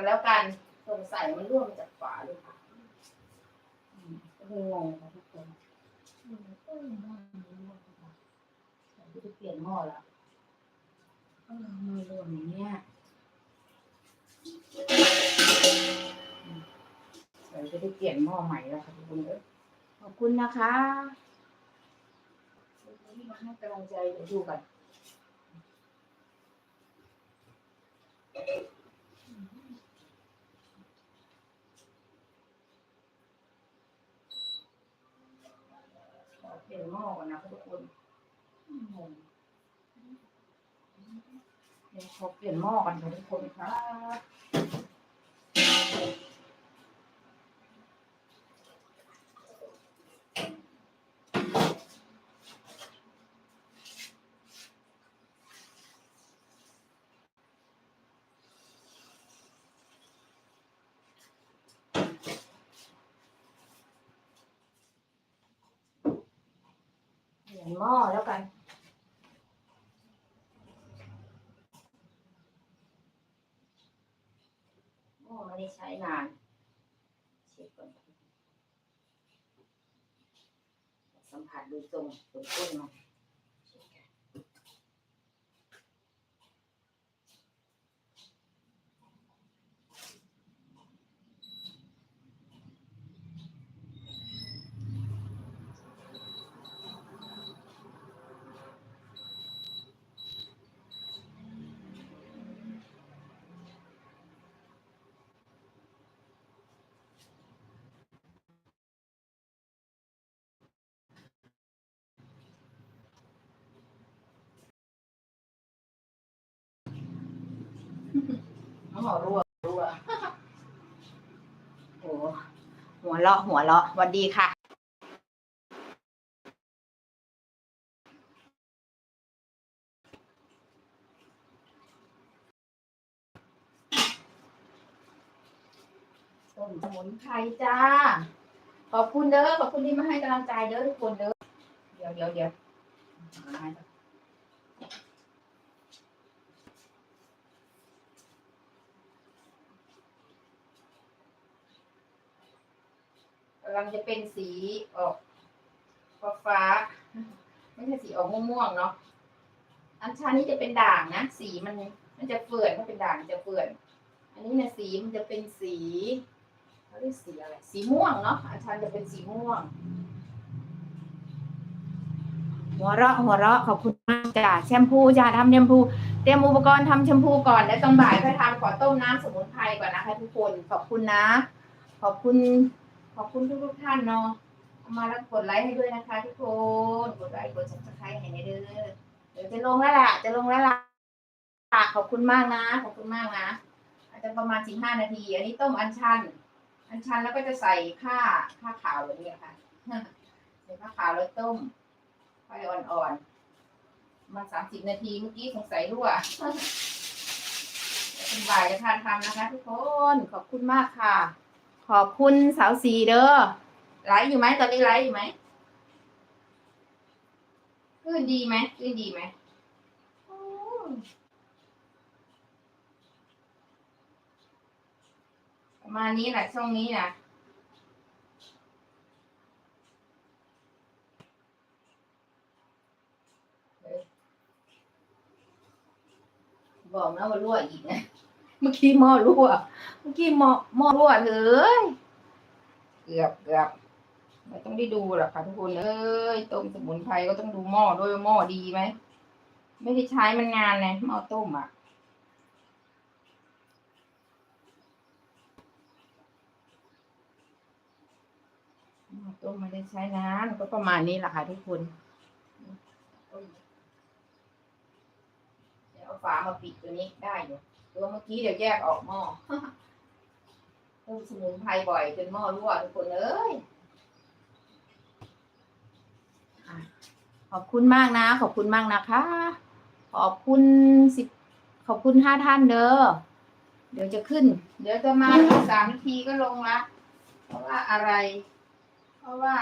กันแล้วกันสงสัยมันร่วงมาจากฝาหรือเปล่าอืมก็เลยงงค่ะทุกคนอืมเอ้ยหม้อนี้ร่วงหรือเปล่าเดี๋ยวจะเปลี่ยนหม้อละเออไม่ร่วงอย่างเนี้ยอืมเดี๋ยวจะได้เปลี่ยนหม้อใหม่แล้วค่ะทุกคนเอ้ยขอบคุณนะคะที่มาให้กำลังใจเดี๋ยวดูกัน เปลี่ยนหม้อก่อนนะทุกคนอืมเดี๋ยวขอเปลี่ยนหม้อก่อนนะทุกคนครับ หม้อแล้วกัน หม้อไม่ได้ใช้นานเช็ดก่อนสัมผัสดูตรงตรงก้นเนาะ หม้อรั่วรั่วโอ้หัวเราะหัวเราะสวัสดีค่ะ ต้นสมุนไพรจ้า ขอบคุณเด้อ ขอบคุณที่มาให้กำลังใจเด้อทุกคนเด้อ เดี๋ยวเดี๋ยวเดี๋ยวหาให้ก่อนกำลังจะเป็นสีออกฟ้าฟ้า ไม่ใช่สีออกม่วงๆเนาะ อันชันนี้จะเป็นด่างนะ สีมันมันจะเฟื่อนถ้าเป็นด่างจะเฟื่อน อันนี้เนี่ยสีมันจะเป็นสีเขาเรียกสีอะไร สีม่วงเนาะ อันชันจะเป็นสีม่วง หัวเราะหัวเราะขอบคุณมากจ้ะแชมพูจ้ะทำแชมพู เตรียมอุปกรณ์ทำแชมพูก่อนแล้วตอนบ่ายค่อยทำขอต้มน้ำสมุนไพรก่อนนะคะทุกคน ขอบคุณนะ ขอบคุณ อบคุณทุกทุกท่านเนาะมาแล้วกดไลค์ให้ด้วยนะคะ ทุกคน กดไลค์กดซับสไครต์ให้ในเด้อเดี๋ยวจะลงแล้วล่ะ จะลงแล้วล่ะขอบคุณมากนะ ขอบคุณมากนะ อาจจะประมาณสิบห้านาที อันนี้ต้มอัญชัน อัญชันแล้วก็จะใส่ผ้าผ้าขาวแบบนี้ค่ะใส่ผ้าขาวแล้วต้มไฟอ่อนๆมาสามสิบนาทีเมื่อกี้สงสัยรั่วเดี๋ยวเป็นบ่ายจะทานทำนะคะ ทุกคน ขอบคุณมากค่ะ ขอบคุณสาวสีเด้อไลฟ์อยู่ไหมตอนนี้ไลฟ์อยู่ไหมคลื่นดีไหมคลื่นดีไหมมประมาณนี้แหละช่วงนี้นะเอ้ยบอกนะว่ารั่วอีกนะ เมื่อกี้หม้อรั่วเมื่อกี้หม้อหม้อรั่วเลยเกือบเกือบไม่ต้องได้ดูหรอกค่ะทุกคนเอ้ยต้มสมุนไพรก็ต้องดูหม้อด้วยหม้อดีไหมไม่ได้ใช้มันงานไงหม้อต้มอะหม้อต้มไม่ได้ใช้นานก็ประมาณนี้แหละค่ะทุกคน ฝามาปิดตัวนี้ได้อยู่ตัวเมื่อกี้เดี๋ยวแยกออกหม้อต้มสมุนไพรบ่อยจนหม้อรั่วทุกคนเอ้ยขอบคุณมากนะ ขอบคุณมากนะคะ ขอบคุณสิบขอบคุณห้าท่านเด้อเดี๋ยวจะขึ้น เดี๋ยวจะมาสามนาทีก็ลงละเพราะว่าอะไร เพราะว่า